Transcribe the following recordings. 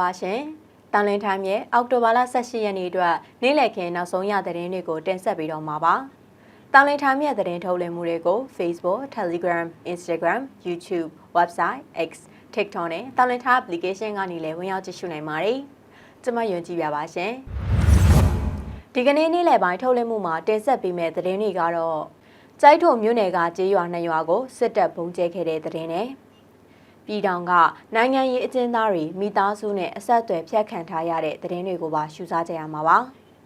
ပါရှင်။တန်လင်းထိုင်းရဲ့အောက်တိုဘာလ18ရက်နေ့အတွက်နေ့လည်ခင်းနောက်ဆုံးရသတင်းတွေကိုတင်ဆက်ပေးတော့မှာပါ။တန်လင်းထိုင်းရဲ့သတင်းထုတ်လွှင့်မှုတွေကို Facebook, Telegram, Instagram, YouTube, Website, X, TikTok နဲ့တန်လင်းထိုင်း application ကနေလည်းဝင်ရောက်ကြည့်ရှုနိုင်ပါတယ်။ကျွန်မယုံကြည်ပါပါရှင်။ဒီကနေ့နေ့လည်ပိုင်းထုတ်လွှင့်မှုမှာတင်ဆက်ပေးမယ့်သတင်းတွေကတော့ကျိုက်ထုံမြို့နယ်ကကျေးရွာနှစ်ရွာကိုစစ်တပ်ဘုံကျဲခဲ့တဲ့သတင်းနဲ့ ပြည်ထောင်ကနိုင်ငံရေးအကျဉ်းသားတွေမိသားစုနဲ့အဆက်အသွယ်ဖြတ်ခံထားရတဲ့သတင်းတွေကိုပါရှုစားကြရမှာပါ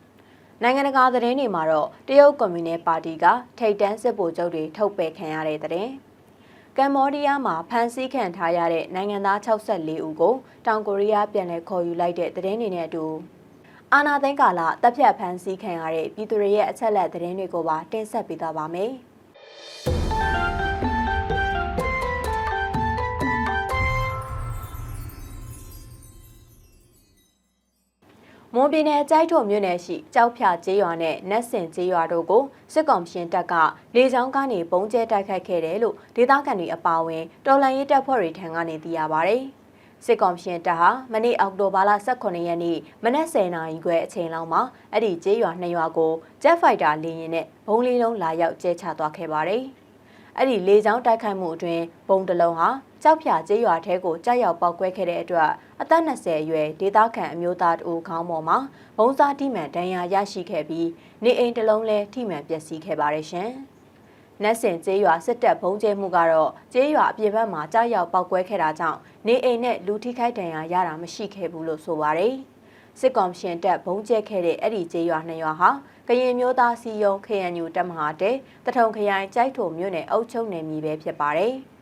။နိုင်ငံတကာသတင်းတွေမှာတော့တရုတ်ကွန်မြူနတီပါတီကထိပ်တန်းစစ်ဗိုလ်ချုပ်တွေထုတ်ပယ်ခံရတဲ့သတင်း။ကမ္ဘောဒီးယားမှာဖမ်းဆီးခံထားရတဲ့နိုင်ငံသား64ဦးကိုတောင်ကိုရီးယားပြန်လည်ခေါ်ယူလိုက်တဲ့သတင်းတွေနဲ့အတူအာနာသိန်းကာလတပ်ဖြတ်ဖမ်းဆီးခံရတဲ့ပြည်သူတွေရဲ့အချက်လက်သတင်းတွေကိုပါတင်ဆက်ပေးသွားပါမယ်။ မွန်ပြည်နယ်ကြိုက်ထုံမြို့နယ်ရှိကြောက်ဖြာကျေးရွာနဲ့နတ်စင်ကျေးရွာတို့ကိုစစ်ကောင်ရှင်တပ်ကလေကြောင်းကနေပုံကျဲတိုက်ခိုက်ခဲ့တယ်လို့ဒေသခံတွေအပါအဝင်တော်လှန်ရေးတပ်ဖွဲ့တွေထံကနေသိရပါဗျ။စစ်ကောင်ရှင်တပ်ဟာမနေ့အောက်တိုဘာလ18ရက်နေ့မနက်10:00နာရီခွဲအချိန်လောက်မှာအဲ့ဒီကျေးရွာနှစ်ရွာကိုဂျက်ဖိုက်တာလေယာဉ်နဲ့ဘုံလေးလုံးလာရောက်ကျဲချသွားခဲ့ပါတယ်။အဲ့ဒီလေကြောင်းတိုက်ခိုက်မှုအတွင်းဘုံတစ်လုံးဟာ ကြောက်ဖြာကျေးရွာထဲကိုကြောက်ရောက်ပောက်ကွဲခဲ့တဲ့အတွက်အသက်20အရွယ်ဒေသခံအမျိုးသားတဦးခေါင်းပေါ်မှာဘုံစားထိမှန်ဒဏ်ရာရရှိခဲ့ပြီးနေအိမ်တစ်လုံးလည်းထိမှန်ပျက်စီးခဲ့ပါတယ်ရှင်။နတ်စင်ကျေးရွာစစ်တပ်ဘုံကျဲမှုကတော့ကျေးရွာအပြင်ဘက်မှာကြောက်ရောက်ပောက်ကွဲခဲ့တာကြောင့်နေအိမ်နဲ့လူထိခိုက်ဒဏ်ရာရတာမရှိခဲ့ဘူးလို့ဆိုပါတယ်။စစ်ကောင်ရှင်တပ်ဘုံကျဲခဲ့တဲ့အဲ့ဒီကျေးရွာနှစ်ရွာဟာကရင်မျိုးသားစီယုံ KNU တပ်မဟာတဲတထုံခရိုင်ကြိုက်ထုံမြို့နယ်အုပ်ချုပ်နယ်မြေပဲဖြစ်ပါတယ်။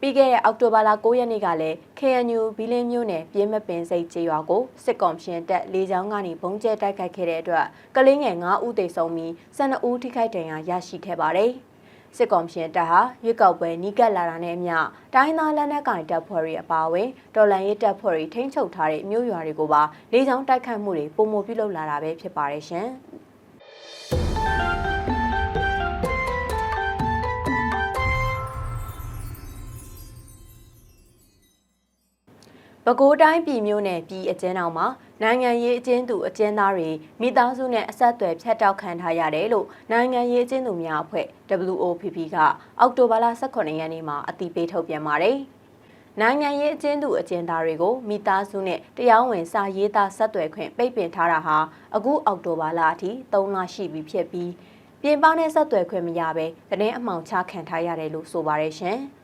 ပြီးခဲ့တဲ့အောက်တိုဘာလ9ရက်နေ့ကလည်း KNU ဘီလင်းမြို့နယ်ပြင်းမပင်စိတ်ကျေးရွာကိုစစ်ကောင်ရှင်တပ်လေကြောင်းကနေဘုံကျဲတိုက်ခိုက်ခဲ့တဲ့အတွက်ကလေးငယ်9ဦးသေဆုံးပြီး12ဦးထိခိုက်ဒဏ်ရာရရှိခဲ့ပါတယ်။စစ်ကောင်ရှင်တပ်ဟာရွေးကောက်ပွဲနီးကပ်လာတာနဲ့အမျှတိုင်းသားလက်နက်ကင်တပ်ဖွဲ့တွေအပါအဝင်တော်လန်ရေးတပ်ဖွဲ့တွေထိန်းချုပ်ထားတဲ့မြို့ရွာတွေကိုပါလေကြောင်းတိုက်ခိုက်မှုတွေပုံမပြုလုပ်လာတာပဲဖြစ်ပါတယ်ရှင်။ ပဲခူးတိုင်းပြည်မျိုးနယ်ပြည်အကျဉ်းတော်မှာနိုင်ငံရေးအကျဉ်းသူအကျဉ်းသားတွေမိသားစုနဲ့အဆက်အသွယ်ဖြတ်တောက်ခံထားရတယ်လို့နိုင်ငံရေးအကျဉ်းသူများအဖွဲ့ WOPP ကအောက်တိုဘာလ18ရက်နေ့မှာအတည်ပြုထုတ်ပြန်ပါတယ်။နိုင်ငံရေးအကျဉ်းသူအကျဉ်းသားတွေကိုမိသားစုနဲ့တရားဝင်စာရေးသားဆက်သွယ်ခွင့်ပိတ်ပင်ထားတာဟာအခုအောက်တိုဘာလအထိ3လရှိပြီဖြစ်ပြီးပြင်ပနဲ့ဆက်သွယ်ခွင့်မရဘဲသတင်းအမှောင်ချခံထားရတယ်လို့ဆိုပါတယ်ရှင်။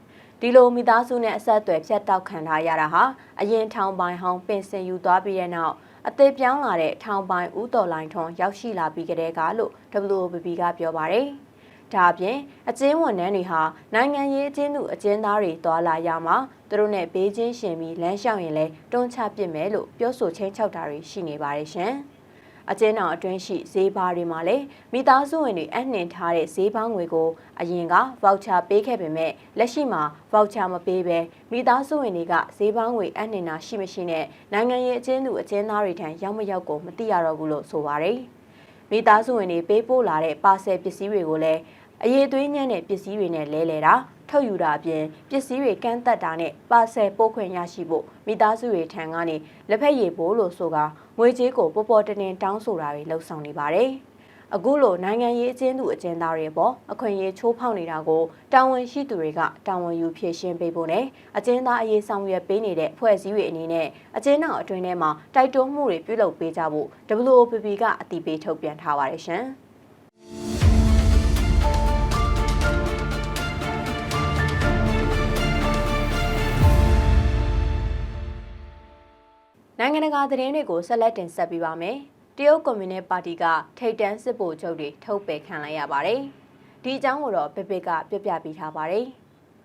ဒီလိုမိသားစုနဲ့အဆက်အသွယ်ဖြတ်တောက်ခံထားရတာဟာအရင်ထောင်ပိုင်းဟောင်းပင်စင်ယူသွားပြီးတဲ့နောက်အသေးပြောင်းလာတဲ့ထောင်ပိုင်းဦးတော်လိုင်းထွန်းရောက်ရှိလာပြီးကြတဲ့ကလို့ WOPP ကပြောပါတယ်။ဒါအပြင်အကျဉ်းဝန်ထမ်းတွေဟာနိုင်ငံရေးအကျဉ်းသူအကျဉ်းသားတွေတွာလာရမှာသူတို့နဲ့ဘေးချင်းရှင်ပြီးလမ်းလျှောက်ရင်လည်းတွန်းချပစ်မယ်လို့ပြောဆိုချင်းချောက်တာတွေရှိနေပါတယ်ရှင်။ အကျဉ်းတော်အတွင်းရှိဈေးဘားတွေမှာလည်းမိသားစုဝင်တွေအနှင်ထားတဲ့ဈေးဘားငွေကိုအရင်ကဗောက်ချာပေးခဲ့ပေမဲ့လက်ရှိမှာဗောက်ချာမပေးဘဲမိသားစုဝင်တွေကဈေးဘားငွေအနှင်တာရှိမရှိနဲ့နိုင်ငံရေးအကျဉ်းသူအကျဉ်းသားတွေထံရောက်မရောက်ကိုမသိရတော့ဘူးလို့ဆိုပါတယ်။မိသားစုဝင်တွေပေးပို့လာတဲ့ပါဆယ်ပစ္စည်းတွေကိုလည်းအရေးသွေးညံ့တဲ့ပစ္စည်းတွေနဲ့လဲလဲတာ ထုတ်ယူတာအပြင်ပစ္စည်းတွေကန့်သက်တာနဲ့ပါဆယ်ပို့ခွင့်ရရှိဖို့မိသားစုတွေထံကနေလက်ဖက်ရည်ပို့လို့ဆိုကငွေကြေးကိုပေါ်ပေါ်တင်တင်တောင်းဆိုတာတွေလှုံ့ဆော်နေပါတယ်။အခုလိုနိုင်ငံရေးအကျဉ်းသူအကျဉ်းသားတွေပေါ်အခွင့်အရေးချိုးဖောက်နေတာကိုတာဝန်ရှိသူတွေကတာဝန်ယူဖြေရှင်းပေးဖို့နဲ့အကျဉ်းသားအရေးဆောင်ရွက်ပေးနေတဲ့ဖွဲ့စည်းတွေအနေနဲ့အကျဉ်းတော်အတွင်းထဲမှာတိုက်တွန်းမှုတွေပြုလုပ်ပေးကြဖို့ WOPP ကအတည်ပြုထုတ်ပြန်ထားပါတယ်ရှင်။ နိုင်ငံတကာသတင်းတွေကိုဆက်လက်တင်ဆက်ပေးပါမယ်။တရုတ်ကွန်မြူနတီပါတီကထိပ်တန်းစစ်ဗိုလ်ချုပ်တွေထုတ်ပယ်ခံလိုက်ရပါတယ်။ဒီအကြောင်းကိုတော့ပေပေကပြပြပေးထားပါတယ်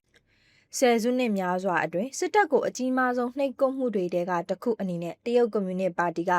။ဆယ်စုနှစ်များစွာအတွင်းစစ်တပ်ကိုအကြီးမားဆုံးနှိပ်ကွပ်မှုတွေတဲကတစ်ခုအနေနဲ့တရုတ်ကွန်မြူနတီပါတီက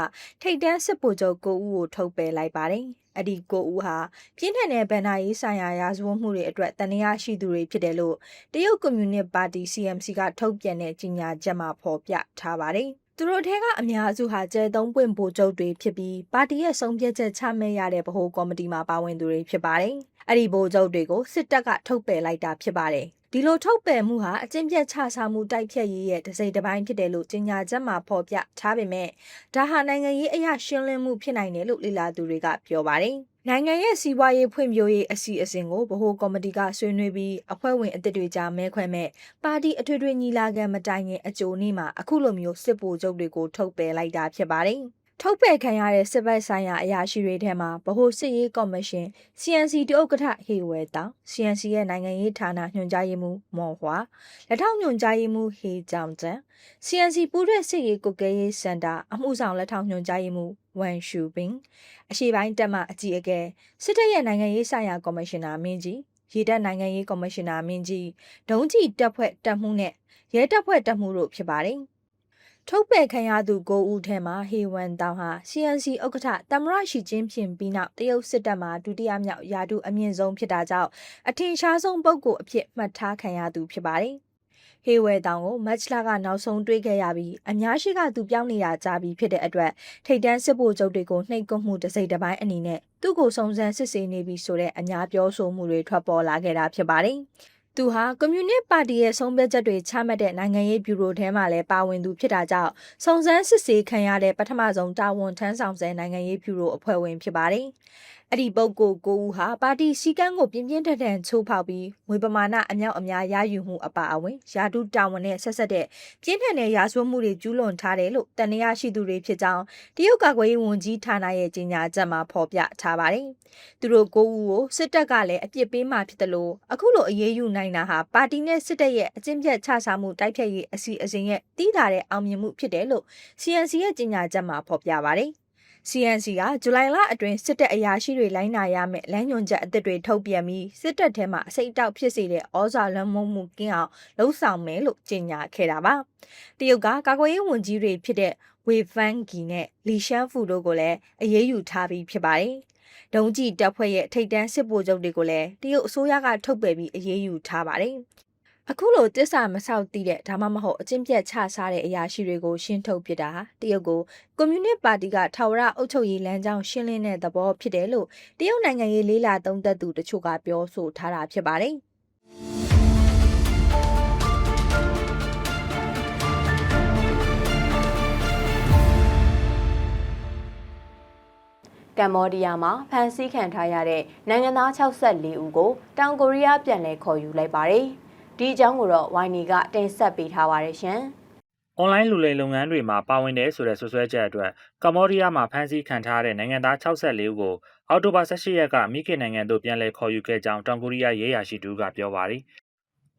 ထိပ်တန်းစစ်ဗိုလ်ချုပ်9ဦးကိုထုတ်ပယ်လိုက်ပါတယ်။အဲ့ဒီ9ဦးဟာပြင်းထန်တဲ့ဗန်နာရေးဆိုင်ရာရာဇဝတ်မှုတွေအတွက်တန်ရာရှိသူတွေဖြစ်တယ်လို့တရုတ်ကွန်မြူနတီပါတီ CMC ကထုတ်ပြန်တဲ့ကြေညာချက်မှာဖော်ပြထားပါတယ်။ သူတို့ထဲကအများစုဟာကျဲသုံးပွင့်ဗိုလ်ချုပ်တွေဖြစ်ပြီးပါတီရဲ့ဆုံးဖြတ်ချက်ချမှတ်ရတဲ့ဗဟိုကော်မတီမှာပါဝင်သူတွေဖြစ်ပါတယ်။အဲ့ဒီဗိုလ်ချုပ်တွေကိုစစ်တပ်ကထုတ်ပယ်လိုက်တာဖြစ်ပါတယ်ဒီလိုထုတ်ပယ်မှုဟာအကျင့်ပြတ်ချစားမှုတိုက်ဖြတ်ရေးရဲ့တစ်စိတ်တစ်ပိုင်းဖြစ်တယ်လို့ကြေညာချက်မှာဖော်ပြထားပေမဲ့ဒါဟာနိုင်ငံရေးအရာရှင်းလင်းမှုဖြစ်နိုင်တယ်လို့လေ့လာသူတွေကပြောပါတယ်။ နိုင်ငံရဲ့စီးပွားရေးဖွံ့ဖြိုးရေးအစီအစဉ်ကိုဗဟိုကော်မတီကဆွေးနွေးပြီးအဖွဲ့ဝင်အသစ်တွေကြားမဲခွဲမဲ့ပါတီအထွေထွေညီလာခံမတိုင်ခင်အကြိုနေ့မှာအခုလိုမျိုးစစ်ဗိုလ်ချုပ်တွေကိုထုတ်ပယ်လိုက်တာဖြစ်ပါတယ်။ထုတ်ပယ်ခံရတဲ့စစ်ဘက်ဆိုင်ရာအရာရှိတွေထဲမှာဗဟိုစစ်ရေးကော်မရှင် CNC တဥက္ကဋ္ဌဟေဝဲတောင် CNC ရဲ့နိုင်ငံရေးဌာနညွှန်ကြားရေးမှူးမော်ဟွာလက်ထောက်ညွှန်ကြားရေးမှူးဟေကြောင်ကျန် CNC ပူးရက်စစ်ရေးကုကဲရေးစင်တာအမှုဆောင်လက်ထောက်ညွှန်ကြားရေးမှူး ဝမ်ရှူပင်အရှိပိုင်းတက်မှအကြီးအကဲစစ်တပ်ရဲ့နိုင်ငံရေးဆိုင်ရာကော်မရှင်နာမင်းကြီးရေတပ်နိုင်ငံရေးကော်မရှင်နာမင်းကြီးဒုံးကြီးတပ်ဖွဲ့တပ်မှုနဲ့ရဲတပ်ဖွဲ့တပ်မှုတို့ဖြစ်ပါတယ်ထုတ်ပယ်ခံရသူ9ဦးထဲမှာဟေဝမ်တောင်ဟာ CNC ဥက္ကဋ္ဌတမရရှိချင်းဖြင့်ပြီးနောက်တရုတ်စစ်တပ်မှဒုတိယမြောက်ယာတုအမြင့်ဆုံးဖြစ်တာကြောင့်အထင်ရှားဆုံးပုဂ္ဂိုလ်အဖြစ်မှတ်ထားခံရသူဖြစ်ပါတယ်။ ဟေဝဲတောင်ကိုမတ်ချလာကနောက်ဆုံးတွေ့ခဲ့ရပြီးအများရှိကသူပြောင်းနေတာကြာပြီဖြစ်တဲ့အတွက်ထိတ်တန်းစစ်ဗိုလ်ချုပ်တွေကိုနှိပ်ကွပ်မှုတစ်စိတ်တစ်ပိုင်းအနေနဲ့သူ့ကိုစုံစမ်းစစ်ဆေးနေပြီဆိုတဲ့အများပြောဆိုမှုတွေထွက်ပေါ်လာခဲ့တာဖြစ်ပါတယ်။သူဟာကွန်မြူနစ်ပါတီရဲ့ဆုံးဖြတ်ချက်တွေချမှတ်တဲ့နိုင်ငံရေးဗျူရိုထဲမှာလည်းပါဝင်သူဖြစ်တာကြောင့်စုံစမ်းစစ်ဆေးခံရတဲ့ပထမဆုံးတာဝန်ထမ်းဆောင်ဆဲနိုင်ငံရေးဗျူရိုအဖွဲ့ဝင်ဖြစ်ပါတယ်။ အဲ့ဒီပုဂ္ဂိုလ်ကိုဦးဟာပါတီစည်းကမ်းကိုပြင်းပြင်းထန်ထန်ချိုးဖောက်ပြီးငွေပမာဏအမြောက်အများရယူမှုအပါအဝင်ယာတုတာဝန်နဲ့ဆက်ဆက်တဲ့ပြင်းထန်တဲ့ရာဇဝတ်မှုတွေကျူးလွန်ထားတယ်လို့တန်ရာရှိသူတွေဖြစ်ကြောင်းတရုတ်ကာကွယ်ရေးဝန်ကြီးဌာနရဲ့ကြေညာချက်မှာဖော်ပြထားပါတယ်။သူတို့ကိုဦးကိုစစ်တပ်ကလည်းအပြစ်ပေးမှဖြစ်တယ်လို့အခုလိုအရေးယူနိုင်တာဟာပါတီနဲ့စစ်တပ်ရဲ့အကျင့်ပြတ်ချစားမှုတိုက်ဖြတ်ရေးအစီအစဉ်ရဲ့တည်တာတဲ့အောင်မြင်မှုဖြစ်တယ်လို့ CNC ရဲ့ကြေညာချက်မှာဖော်ပြပါတယ်။ CNC ကဇူလိုင်လအတွင်းစစ်တပ်အရာရှိတွေလိုင်းနာရမယ်လမ်းညွှန်ချက်အသစ်တွေထုတ်ပြန်ပြီးစစ်တပ်ထဲမှာအစိတ်အတောက်ဖြစ်စေတဲ့ဩဇာလွှမ်းမိုးမှုကင်းအောင်လှုံ့ဆော်မယ်လို့ကြေညာခဲ့တာပါတရုတ်ကကာကွယ်ရေးဝန်ကြီးတွေဖြစ်တဲ့ဝေဖန်ဂီနဲ့လီရှန်ဖူတို့ကိုလည်းအရေးယူထားပြီးဖြစ်ပါတယ်ဒုံကြည်တပ်ဖွဲ့ရဲ့ထိတ်တန်းစစ်ဗိုလ်ချုပ်တွေကိုလည်းတရုတ်အစိုးရကထုတ်ပယ်ပြီးအရေးယူထားပါတယ် အခုလိုတစ္ဆာမဆောက်တည်တဲ့ဒါမှမဟုတ်အကျင့်ပြတ်ချစားတဲ့အရာရှိတွေကိုရှင်းထုတ်ပစ်တာဟာတရုတ်ကိုကွန်မြူနစ်ပါတီကထာဝရအုပ်ချုပ်ရေးလမ်းကြောင်းရှင်းလင်းတဲ့သဘောဖြစ်တယ်လို့တရုတ်နိုင်ငံရေးလေးလာသုံးသပ်သူတချို့ကပြောဆိုထားတာဖြစ်ပါတယ်။ကမ္ဘောဒီးယားမှာဖမ်းဆီးခံထားရတဲ့နိုင်ငံသား64ဦးကိုတောင်ကိုရီးယားပြန်လည်ခေါ်ယူလိုက်ပါတယ်။ ဒီအကြောင်းကိုတော့ YNE ကတင်ဆက်ပေးထားပါတယ်ရှင်။အွန်လိုင်းလူလိမ်လုပ်ငန်းတွေမှာပါဝင်တယ်ဆိုတဲ့ဆွဆွဲချက်အတွက်ကမ္ဘောဒီးယားမှာဖမ်းဆီးခံထားတဲ့နိုင်ငံသား64ဦးကိုအောက်တိုဘာ18ရက်ကမိခင်နိုင်ငံသို့ပြန်လည်ခေါ်ယူခဲ့ကြောင်းတောင်ကိုရီးယားရဲရရှိသူကပြောပါတယ်။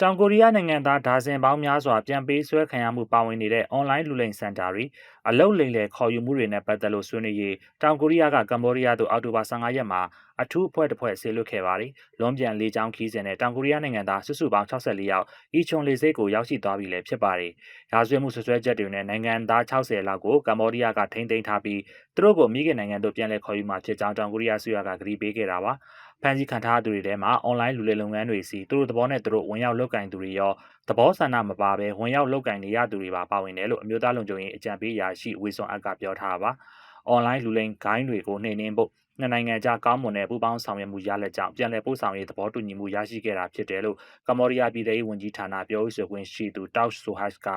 တောင်ကိုရီးယားနိုင်ငံသားဒါဇင်ပေါင်းများစွာပြန်ပေးဆွဲခံရမှုပါဝင်နေတဲ့အွန်လိုင်းလူလိမ်စင်တာတွေအလုတ်လိမ်လည်ခေါ်ယူမှုတွေနဲ့ပတ်သက်လို့ဆွေးနွေးရေးတောင်ကိုရီးယားကကမ္ဘောဒီးယားသို့အောက်တိုဘာ15ရက်မှာအထူးအဖွဲ့တစ်ဖွဲ့ဆေလွတ်ခဲ့ပါတယ်။လွန်ပြန်လေးချောင်းခီးစဉ်နဲ့တောင်ကိုရီးယားနိုင်ငံသားစုစုပေါင်း64ယောက်အီချွန်လေဆိပ်ကိုရောက်ရှိသွားပြီလည်းဖြစ်ပါတယ်။ရာဇဝတ်မှုဆွဆွဲချက်တွေနဲ့နိုင်ငံသား60လောက်ကိုကမ္ဘောဒီးယားကထိန်းသိမ်းထားပြီးသူတို့ကိုမိခင်နိုင်ငံသို့ပြန်လည်ခေါ်ယူမှာဖြစ်ကြောင်းတောင်ကိုရီးယားဆိုရကကြေညာပေးခဲ့တာပါ။ ဖန်စီခံထားသူတွေထဲမှာအွန်လိုင်းလူလေလုပ်ငန်းတွေစီသူတို့သဘောနဲ့သူတို့ဝင်ရောက်လုပ်ကင်သူတွေရောသဘောဆန္ဒမပါဘဲဝင်ရောက်လုပ်ကင်နေရသူတွေပါပါဝင်တယ်လို့အမျိုးသားလုံခြုံရေးအကြံပေးရာရှိဝေစွန်အပ်ကပြောထားပါ။အွန်လိုင်းလူလိမ်ဂိုင်းတွေကိုနှိမ်နင်းဖို့နှစ်နိုင်ငံကြားကောင်းမွန်တဲ့ပူးပေါင်းဆောင်ရွက်မှုရလက်ကြောင့်ပြန်လည်ပို့ဆောင်ရေးသဘောတူညီမှုရရှိခဲ့တာဖြစ်တယ်လို့ကမ္ဘောဒီးယားပြည်ထောင်ရေးဝန်ကြီးဌာနပြောရေးဆိုခွင့်ရှိသူတောက်ဆိုဟတ်က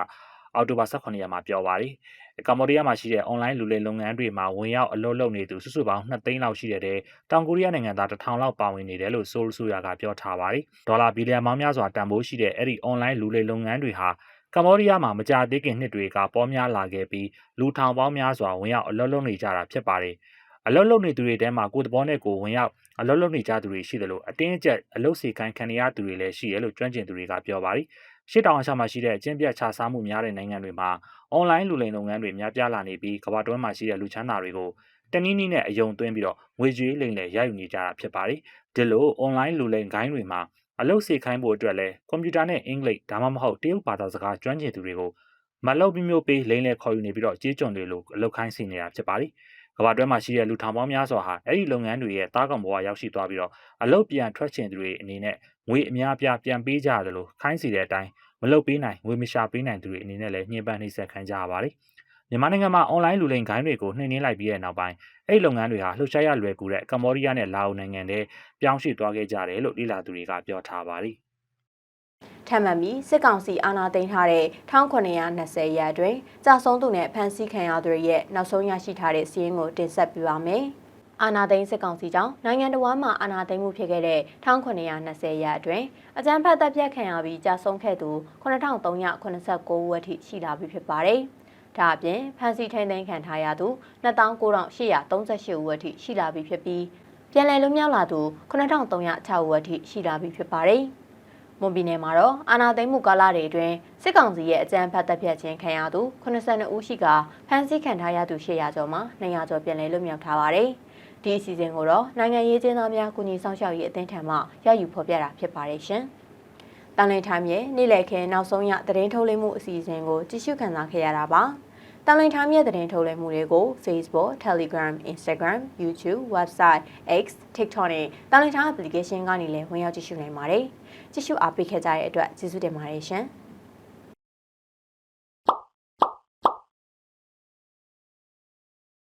အောက်တိုဘာ18ရက်မှာပြောပါတယ်။ ကမ္ဘောဒီးယားမှာရှိတဲ့အွန်လိုင်းလူလိမ်လုပ်ငန်းတွေမှာဝင်ရောက်အလုပ်လုပ်နေသူစုစုပေါင်း2သိန်းလောက်ရှိတဲ့တဲ့တောင်ကိုရီးယားနိုင်ငံသား1000လောက်ပါဝင်နေတယ်လို့ဆိုလ်ဆူယာကပြောထားပါတယ်။ဒေါ်လာဘီလီယံပေါင်းများစွာတန်ဖိုးရှိတဲ့အဲ့ဒီအွန်လိုင်းလူလိမ်လုပ်ငန်းတွေဟာကမ္ဘောဒီးယားမှာမကြာသေးခင်နှစ်တွေကပေါများလာခဲ့ပြီးလူထောင်ပေါင်းများစွာဝင်ရောက်အလုပ်လုပ်နေကြတာဖြစ်ပါတယ်။အလုတ်လုံနေသူတွေထဲမှာကိုယ်တဘောနဲ့ကိုဝင်ရောက်အလုတ်လုံနေကြသူတွေရှိတယ်လို့အတင်းအကျပ်အလုတ်စီခိုင်းခံရသူတွေလည်းရှိတယ်လို့ကျွမ်းကျင်သူတွေကပြောပါတယ်။ ရှစ်တောင်အရှမှာရှိတဲ့အကျင့်ပြတ်ခြားစားမှုများတဲ့နိုင်ငံတွေမှာအွန်လိုင်းလူလိမ်လုပ်ငန်းတွေများပြားလာနေပြီးကမ္ဘာတွင်းမှာရှိတဲ့လူချမ်းသာတွေကိုတနည်းနည်းနဲ့အယုံသွင်းပြီးတော့ငွေကြေးလိမ်လည်ရယူနေကြတာဖြစ်ပါတယ်။ဒီလိုအွန်လိုင်းလူလိမ်ဂိုင်းတွေမှာအလုတ်စီခိုင်းဖို့အတွက်လဲကွန်ပျူတာနဲ့အင်္ဂလိပ်ဒါမှမဟုတ်တရုတ်ဘာသာစကားကျွမ်းကျင်သူတွေကိုမလောက်မျိုးမျိုးပေးလိမ်လည်ခေါ်ယူနေပြီးတော့ကြေးကျွန်တွေလိုအလုတ်ခိုင်းစီနေတာဖြစ်ပါတယ်။ ကမ္ဘာတွင်းမှာရှိတဲ့လူထောင်ပေါင်းများစွာဟာအဲ့ဒီလုပ်ငန်းတွေရဲ့တားကောင်ဘဝရောက်ရှိသွားပြီးတော့အလုတ်ပြန်ထွက်ချင်သူတွေအနေနဲ့ငွေအများအပြားပြန်ပေးကြရတယ်လို့ခိုင်းစီတဲ့အတိုင်းမလုတ်ပေးနိုင်ငွေမရှာပေးနိုင်သူတွေအနေနဲ့လည်းညှဉ်းပန်းနှိပ်စက်ခံကြရပါတယ်။မြန်မာနိုင်ငံမှာအွန်လိုင်းလူလိမ်ဂိုင်းတွေကိုနှိမ်နင်းလိုက်ပြီးတဲ့နောက်ပိုင်းအဲ့ဒီလုပ်ငန်းတွေဟာလှုပ်ရှားရလွယ်ကူတဲ့ကမ္ဘောဒီးယားနဲ့လာအိုနိုင်ငံတွေပြောင်းရွှေ့သွားခဲ့ကြတယ်လို့လိလာသူတွေကပြောထားပါတယ်။ ထပ်မံပြီးစစ်ကောင်စီအာဏာသိမ်းထားတဲ့1920ရက်အတွင်းကြာဆုံးသူနဲ့ဖမ်းဆီးခံရသူတွေရဲ့နောက်ဆုံးရရှိထားတဲ့စီးရင်ကိုတင်ဆက်ပြပါမယ်။အာနာသိန်းစစ်ကောင်စီကြောင့်နိုင်ငံတော်မှာအာနာသိန်းမှုဖြစ်ခဲ့တဲ့1920ရက်အတွင်းအကြမ်းဖက်တပ်ဖြတ်ခံရပြီးကြာဆုံးခဲ့သူ9389ဦးအထိရှိလာပြီဖြစ်ပါတယ်။ဒါအပြင်ဖမ်းဆီးထိန်းသိမ်းခံထားရသူ29,838ဦးအထိရှိလာပြီဖြစ်ပြီးပြန်လည်လွတ်မြောက်လာသူ9306ဦးအထိရှိလာပြီဖြစ်ပါတယ်။မွ န်ပြည်နယ်မှာတော့အာနာသိန်းမှုကာလတွေအတွင်းစစ်ကောင်စီရဲ့အကြမ်းဖက်တပ်ဖြတ်ခြင်းခံရသူ82ဦးရှိကဖမ်းဆီးခံထားရသူ800ကျော်မှာ200ကျော်ပြန်လည်လွတ်မြောက်ထားပါတယ်။ဒီအစီအစဉ်ကိုတော့နိုင်ငံရေးကျင်းသားများကုညီဆောင်ရှောက်ရေးအသင်းထံမှရယူဖော်ပြတာဖြစ်ပါတယ်ရှင်။တန်လင်းထိုင်းရဲ့နေ့လည်ခင်းနောက်ဆုံးရသတင်းထုတ်လွှင့်မှုအစီအစဉ်ကိုကြည့်ရှုခံစားခဲ့ရတာပါ။ တန်လင်းထိုင်းရဲ့သတင်းထုတ်လွှင့်မှုတွေကို Facebook, Telegram, Instagram, YouTube, Website, X, TikTok နဲ့တန်လင်းထိုင်း application ကနေလည်းဝင်ရောက်ကြည့်ရှုနိုင်ပါတယ်။ကြည့်ရှုအားပေးခဲ့ကြတဲ့အတွက်ကျေးဇူးတင်ပါတယ်ရှင်။